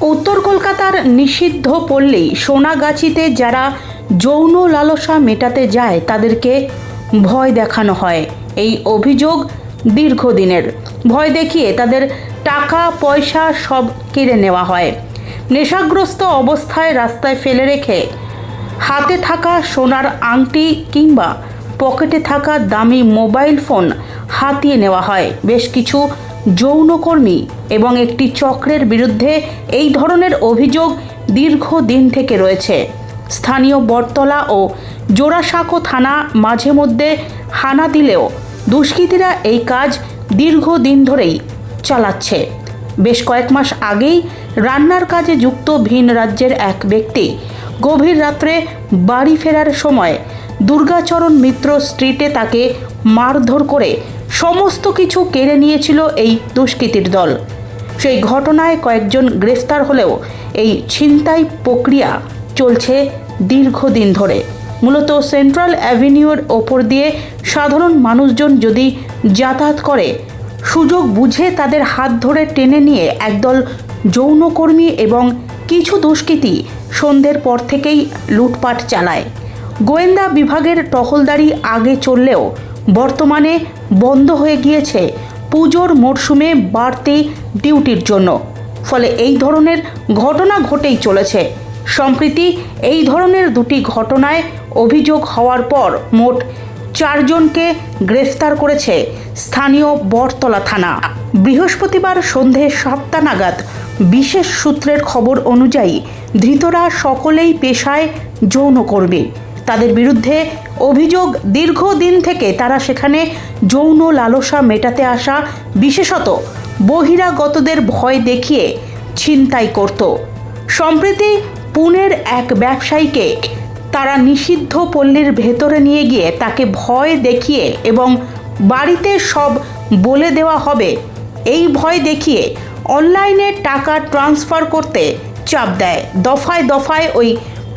উত্তর কলকাতার নিষিদ্ধ পল্লী সোনাগাছিতে যারা যৌন লালসা মেটাতে যায়, তাদেরকে ভয় দেখানো হয়। এই অভিযোগ দীর্ঘদিনের। ভয় দেখিয়ে তাদের টাকা, পয়সা সব কেড়ে নেওয়া হয়। নেশাগ্রস্ত অবস্থায় রাস্তায় ফেলে রেখে হাতে থাকা সোনার আংটি কিংবা পকেটে থাকা দামি মোবাইল ফোন হাতিয়ে নেওয়া হয়। বেশ কিছু যৌনকর্মী এবং একটি চক্রের বিরুদ্ধে এই ধরনের অভিযোগ দীর্ঘদিন থেকে রয়েছে। স্থানীয় বটতলা ও জোড়াসাঁকো থানা মাঝে মধ্যে হানা দিলেও দুষ্কৃতীরা এই কাজ দীর্ঘদিন ধরেই চালাচ্ছে। বেশ কয়েক মাস আগেই রান্নার কাজে যুক্ত ভিন রাজ্যের এক ব্যক্তি গভীর রাত্রে বাড়ি ফেরার সময় দুর্গাচরণ মিত্র স্ট্রিটে তাকে মারধর করে সমস্ত কিছু কেড়ে নিয়েছিল এই দুষ্কৃতীর দল। সেই ঘটনায় কয়েকজন গ্রেফতার হলেও এই ছিনতাই প্রক্রিয়া চলছে দীর্ঘদিন ধরে। মূলত সেন্ট্রাল অ্যাভিনিউর ওপর দিয়ে সাধারণ মানুষজন যদি যাতায়াত করে, সুযোগ বুঝে তাদের হাত ধরে টেনে নিয়ে একদল যৌনকর্মী এবং কিছু দুষ্কৃতী সন্ধ্যের পর থেকেই লুটপাট চালায়। গোয়েন্দা বিভাগের টহলদারি আগে চললেও বর্তমানে বন্ধ হয়ে গিয়েছে। পুজোর মরশুমে বাড়তি ডিউটির জন্য। ফলে এই ধরনের ঘটনা ঘটেই চলেছে। সম্প্রতি এই ধরনের দুটি ঘটনায় অভিযোগ হওয়ার পর মোট চারজনকে গ্রেফতার করেছে স্থানীয় বটতলা থানা। বৃহস্পতিবার সন্ধে সাতটা নাগাদ বিশেষ সূত্রের খবর অনুযায়ী ধৃতরা সকলেই পেশায় যৌনকর্মী। তাদের বিরুদ্ধে অভিযোগ দীর্ঘদিন থেকে তারা সেখানে যৌন লালসা মেটাতে আসা, বিশেষত বহিরাগতদের ভয় দেখিয়ে ছিনতাই করত। সম্প্রতি পুনের এক ব্যবসায়ীকে তারা নিষিদ্ধ পল্লীর ভেতরে নিয়ে গিয়ে তাকে ভয় দেখিয়ে এবং বাড়িতে সব বলে দেওয়া হবে, এই ভয় দেখিয়ে অনলাইনে টাকা ট্রান্সফার করতে চাপ দেয়। দফায় দফায় ওই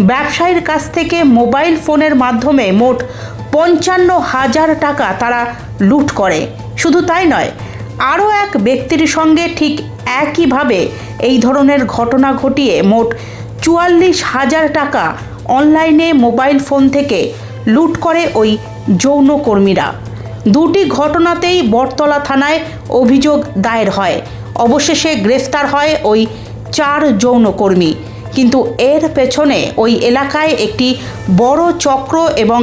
ব্যবসায়ীর কাছ থেকে মোবাইল ফোনের মাধ্যমে মোট পঞ্চান্ন হাজার টাকা তারা লুট করে। শুধু তাই নয়, আরও এক ব্যক্তির সঙ্গে ঠিক একইভাবে এই ধরনের ঘটনা ঘটিয়ে মোট চুয়াল্লিশ হাজার টাকা অনলাইনে মোবাইল ফোন থেকে লুট করে ওই যৌনকর্মীরা। দুটি ঘটনাতেই বটতলা থানায় অভিযোগ দায়ের হয়। অবশেষে গ্রেফতার হয় ওই চার যৌনকর্মী। কিন্তু এর পেছনে ওই এলাকায় একটি বড় চক্র এবং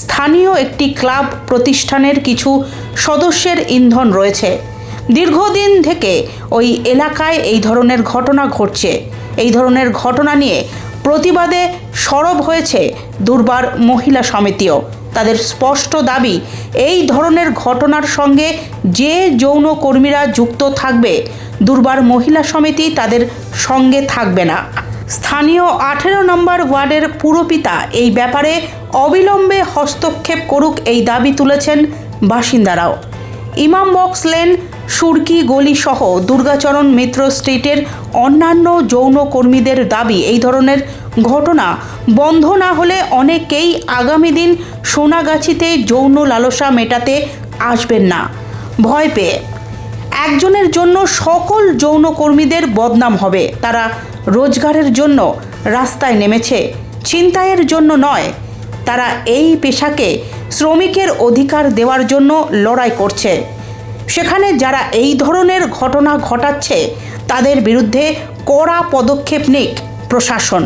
স্থানীয় একটি ক্লাব প্রতিষ্ঠানের কিছু সদস্যের ইন্ধন রয়েছে। দীর্ঘদিন থেকে ওই এলাকায় এই ধরনের ঘটনা ঘটছে। এই ধরনের ঘটনা নিয়ে প্রতিবাদে সরব হয়েছে দুর্বার মহিলা সমিতিও। তাদের স্পষ্ট দাবি, এই ধরনের ঘটনার সঙ্গে যে যৌনকর্মীরা যুক্ত থাকবে, দুর্বার মহিলা সমিতি তাদের সঙ্গে থাকবে না। স্থানীয় আঠেরো নম্বর ওয়ার্ডের পুরপিতা এই ব্যাপারে অবিলম্বে হস্তক্ষেপ করুক এই দাবি তুলেছেন বাসিন্দারাও। ইমাম বক্স লেন, সুরকি, গলি সহ দুর্গাচরণ মিত্র স্ট্রিটের অন্যান্য যৌনকর্মীদের দাবি এই ধরনের ঘটনা বন্ধ না হলে অনেকেই আগামী দিন সোনাগাছিতে যৌন লালসা মেটাতে আসবেন না। ভয় পেয়ে। একজনের জন্য সকল যৌনকর্মীদের বদনাম হবে। তারা রোজগারের জন্য রাস্তায় নেমেছে। ছিনতাইয়ের জন্য নয়, তারা এই পেশাকে শ্রমিকের অধিকার দেওয়ার জন্য লড়াই করছে। সেখানে যারা এই ধরনের ঘটনা ঘটাচ্ছে, তাদের বিরুদ্ধে কড়া পদক্ষেপ নিক প্রশাসন।